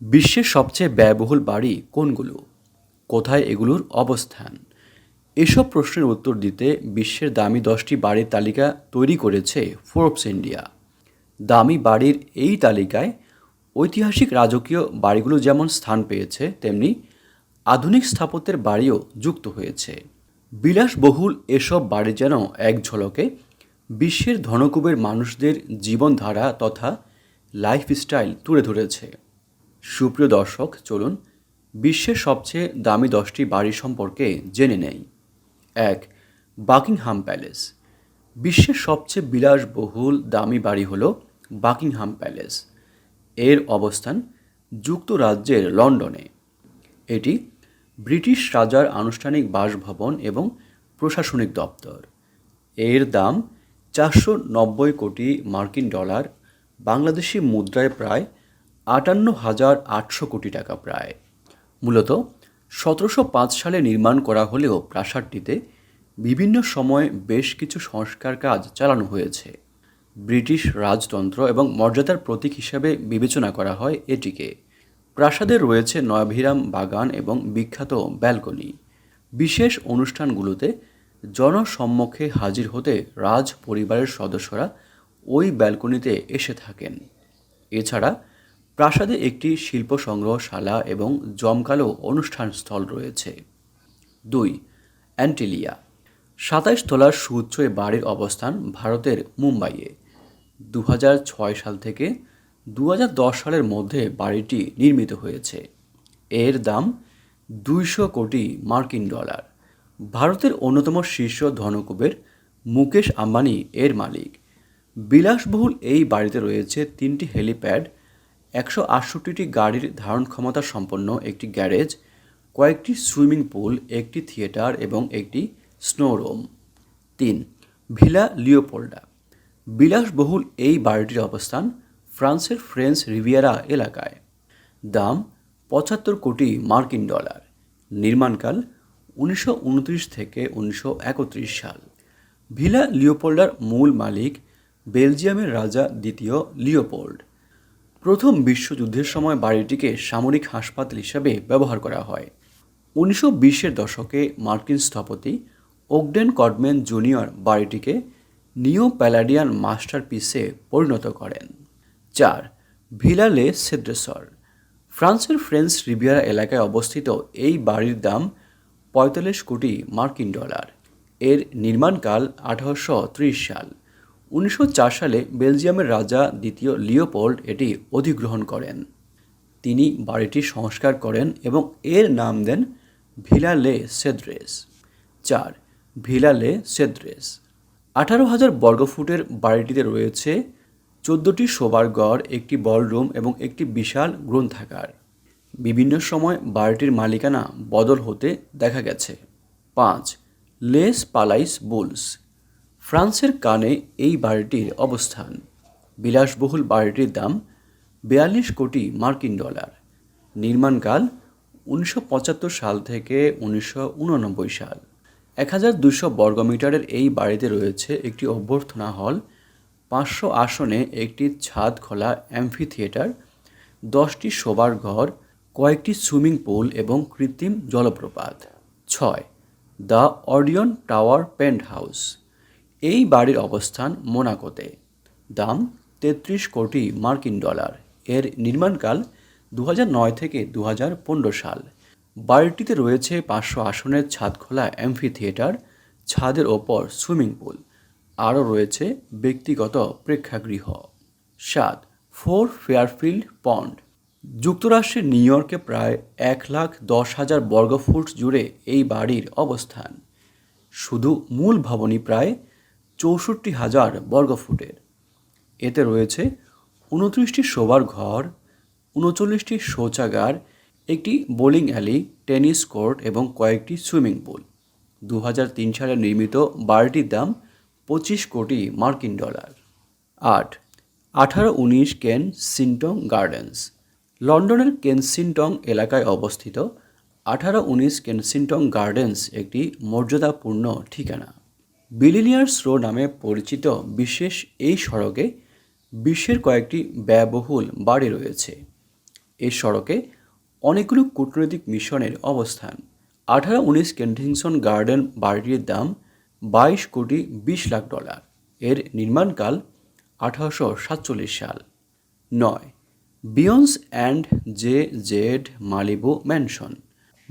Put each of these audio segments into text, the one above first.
বিশ্বের সবচেয়ে ব্যয়বহুল বাড়ি কোনগুলো? কোথায় এগুলোর অবস্থান? এসব প্রশ্নের উত্তর দিতে বিশ্বের দামি দশটি বাড়ির তালিকা তৈরি করেছে ফোর্বস ইন্ডিয়া দামি বাড়ির এই তালিকায় ঐতিহাসিক রাজকীয় বাড়িগুলো যেমন স্থান পেয়েছে, তেমনি আধুনিক স্থাপত্যের বাড়িও যুক্ত হয়েছে। বিলাসবহুল এসব বাড়ি যেন এক ঝলকে বিশ্বের ধনকুবের মানুষদের জীবনধারা তথা লাইফস্টাইল তুলে ধরেছে। সুপ্রিয় দর্শক, চলুন বিশ্বের সবচেয়ে দামি দশটি বাড়ি সম্পর্কে জেনে নেই। এক, বাকিংহাম প্যালেস। বিশ্বের সবচেয়ে বিলাসবহুল দামি বাড়ি হল বাকিংহাম প্যালেস। এর অবস্থান যুক্তরাজ্যের লন্ডনে। এটি ব্রিটিশ রাজার আনুষ্ঠানিক বাসভবন এবং প্রশাসনিক দপ্তর। এর দাম চারশো নব্বই কোটি মার্কিন ডলার। বাংলাদেশি মুদ্রায় প্রায় আটান্ন হাজার আটশো কোটি টাকা প্রায়। মূলত সতেরোশো পাঁচ সালে নির্মাণ করা হলেও প্রাসাদটিতে বিভিন্ন সময়ে বেশ কিছু সংস্কার কাজ চালানো হয়েছে। ব্রিটিশ রাজতন্ত্র এবং মর্যাদার প্রতীক হিসাবে বিবেচনা করা হয় এটিকে। প্রাসাদে রয়েছে নয়াভিরাম বাগান এবং বিখ্যাত ব্যালকনি। বিশেষ অনুষ্ঠানগুলোতে জনসম্মুখে হাজির হতে রাজ পরিবারের সদস্যরা ওই ব্যালকনিতে এসে থাকেন। এছাড়া প্রাসাদে একটি শিল্প সংগ্রহশালা এবং জমকালো অনুষ্ঠান স্থল রয়েছে। দুই, অ্যান্টিলিয়া। সাতাইশ তলার সুউচ্চ এ বাড়ির অবস্থান ভারতের মুম্বাইয়ে। দু সাল থেকে দু হাজার দশ সালের মধ্যে বাড়িটি নির্মিত হয়েছে। এর দাম দুইশো কোটি মার্কিন ডলার। ভারতের অন্যতম শীর্ষ ধনকুবের মুকেশ আম্বানি এর মালিক। বিলাসবহুল এই বাড়িতে রয়েছে তিনটি হেলিপ্যাড একশো আটষট্টিটি গাড়ির ধারণ ক্ষমতা সম্পন্ন একটি গ্যারেজ, কয়েকটি সুইমিং পুল, একটি থিয়েটার এবং একটি স্নো রুম। তিন, ভিলা লিওপোল্ডা। বিলাসবহুল এই বাড়িটির অবস্থান ফ্রান্সের ফ্রেঞ্চ রিভিয়ারা এলাকায়। দাম পঁচাত্তর কোটি মার্কিন ডলার। নির্মাণকাল উনিশশো উনত্রিশ থেকে উনিশশো একত্রিশ সাল। ভিলা লিওপোল্ডার মূল মালিক বেলজিয়ামের রাজা দ্বিতীয় লিওপোল্ড। প্রথম বিশ্বযুদ্ধের সময় বাড়িটিকে সামরিক হাসপাতাল হিসাবে ব্যবহার করা হয়। উনিশশো বিশের দশকে মার্কিন স্থপতি ওগডেন কডম্যান জুনিয়র বাড়িটিকে নিও প্যালাডিয়ান মাস্টারপিসে পরিণত করেন। চার ভিলালে সেদ্রেসর ফ্রান্সের ফ্রেঞ্চ রিভিয়ারা এলাকায় অবস্থিত এই বাড়ির দাম পঁয়তাল্লিশ কোটি মার্কিন ডলার। এর নির্মাণকাল আঠারোশো ত্রিশ সাল। উনিশশো চার সালে বেলজিয়ামের রাজা দ্বিতীয় লিওপোল্ড এটি অধিগ্রহণ করেন। তিনি বাড়িটি সংস্কার করেন এবং এর নাম দেন ভিলা লে সেদ্রেস। চার ভিলা লে সেদ্রেস। আঠারো হাজার বর্গফুটের বাড়িটিতে রয়েছে চোদ্দোটি শোবার ঘর, একটি বলরুম এবং একটি বিশাল গ্রন্থাগার। বিভিন্ন সময় বাড়িটির মালিকানা বদল হতে দেখা গেছে। পাঁচ, লেস পালাইস বুলস। ফ্রান্সের কানে এই বাড়িটির অবস্থান। বিলাসবহুল বাড়িটির দাম বিয়াল্লিশ কোটি মার্কিন ডলার। নির্মাণকাল উনিশশো পঁচাত্তর সাল থেকে উনিশশো উননব্বই সাল। এক হাজার দুশো বর্গমিটারের এই বাড়িতে রয়েছে একটি অভ্যর্থনা হল, পাঁচশো আসনে একটি ছাদ খোলা অ্যাম্ফি থিয়েটার দশটি শোবার ঘর, কয়েকটি সুইমিং পুল এবং কৃত্রিম জলপ্রপাত। ছয়, the Odeon tower penthouse. এই বাড়ির অবস্থান মোনাকোতে। দাম তেত্রিশ কোটি মার্কিন ডলার। এর নির্মাণকাল দু নয় থেকে দু হাজার পনেরো সাল। বাড়িটিতে রয়েছে পাঁচশো আসনের ছাদ খোলা অ্যাম্ফি থিয়েটার ছাদের ওপর সুইমিং পুল। আরও রয়েছে ব্যক্তিগত প্রেক্ষাগৃহ। সাত ফোর ফেয়ারফিল্ড পন্ড। যুক্তরাষ্ট্রের নিউ ইয়র্কে প্রায় এক লাখ দশ হাজার বর্গফুট জুড়ে এই বাড়ির অবস্থান। শুধু মূল ভবনই প্রায় চৌষট্টি হাজার বর্গফুটের। এতে রয়েছে উনত্রিশটি শোবার ঘর, উনচল্লিশটি শৌচাগার, একটি বোলিং অ্যালি টেনিস কোর্ট এবং কয়েকটি সুইমিং পুল। দু সালে নির্মিত বাড়িটির দাম পঁচিশ কোটি মার্কিন ডলার। আট, আঠারো উনিশ কেন সিন্টং গার্ডেন্স। লন্ডনের কেনসিনটং এলাকায় অবস্থিত আঠারো উনিশ কেনসিনটং গার্ডেন্স একটি মর্যাদাপূর্ণ ঠিকানা। বিলিনিয়ার্স রো নামে পরিচিত বিশেষ এই সড়কে বিশ্বের কয়েকটি ব্যয়বহুল বাড়ি রয়েছে। এই সড়কে অনেকগুলো কূটনৈতিক মিশনের অবস্থান। আঠারো উনিশ কেন্টিংসন গার্ডেন বাড়িটির দাম বাইশ কোটি বিশ লাখ ডলার। এর নির্মাণকাল আঠারোশো সাতচল্লিশ সাল। নয়, Beyonce and Jay Z Malibu mansion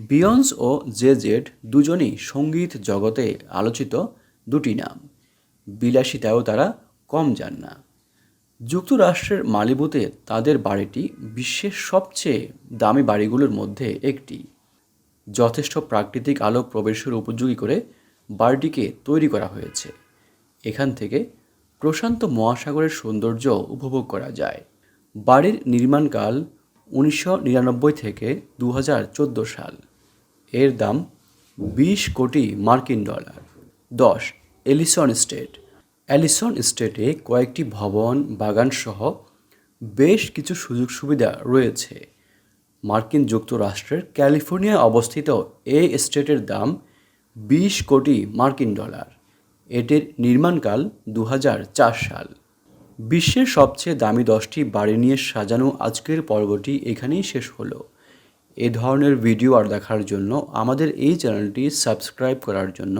Beyonce O Jay Z দুজনই সংগীত জগতে আলোচিত দুটি নাম। বিলাসিতায়ও তারা কম যান না। যুক্তরাষ্ট্রের মালিবুতে তাদের বাড়িটি বিশ্বের সবচেয়ে দামি বাড়িগুলোর মধ্যে একটি। যথেষ্ট প্রাকৃতিক আলো প্রবেশের উপযোগী করে বাড়িটিকে তৈরি করা হয়েছে। এখান থেকে প্রশান্ত মহাসাগরের সৌন্দর্য উপভোগ করা যায়। বাড়ির নির্মাণকাল উনিশশো নিরানব্বই থেকে দু হাজার চোদ্দ সাল। এর দাম বিশ কোটি মার্কিন ডলার। দশ, এলিসন স্টেট। অ্যালিসন স্টেটে কয়েকটি ভবন বাগান সহ বেশ কিছু সুযোগ সুবিধা রয়েছে। মার্কিন যুক্তরাষ্ট্রের ক্যালিফোর্নিয়ায় অবস্থিত এই স্টেটের দাম বিশ কোটি মার্কিন ডলার। এটির নির্মাণকাল দু হাজার চার সাল। বিশ্বের সবচেয়ে দামি দশটি বাড়ি নিয়ে সাজানো আজকের পর্বটি এখানেই শেষ হলো। এ ধরনের ভিডিও আর দেখার জন্য আমাদের এই চ্যানেলটি সাবস্ক্রাইব করার জন্য